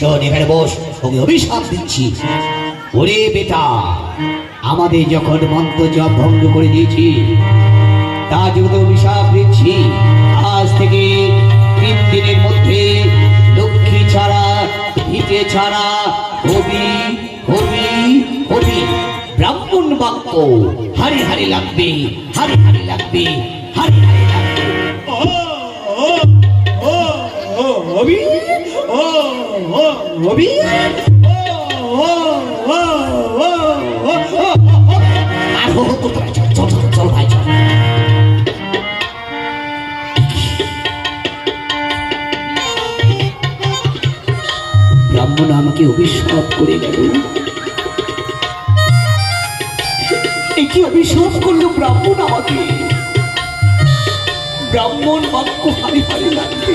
শোন এখানে বস তোকে অভিশাপ দিচ্ছি। ওরে বেটা, আমাদের যখন মন্ত্র জপ ভঙ্গ করে দিয়েছি, তা যেহেতু অভিশাপ দিচ্ছি। আজ থেকে তিন দিনের মধ্যে লক্ষ্মী ছাড়া ভিটে ছাড়া, হবি হবি হবি, ব্রাহ্মণ বাক্য, হারি হারি লাগবে, হারি হারি লাগবে, হারি হারি লাগবে। হবি ও ও হবি ব্রাহ্মণ আমাকে অভিশাপ করে গেল। কি অভিশাপ করল ব্রাহ্মণ আমাকে? ব্রাহ্মণ বাক্য হারি হারি লাগবে।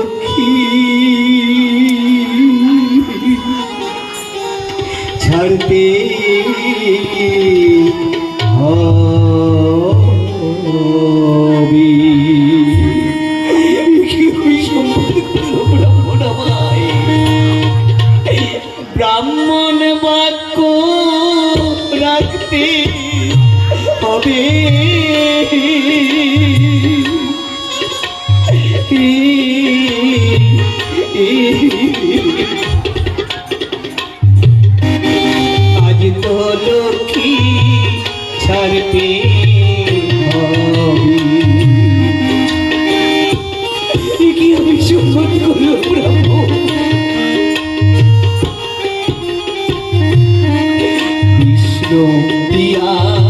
ছাড়তে হবে। ব্রাহ্মণ বাক্য রাখতে হবে। প্রিয়া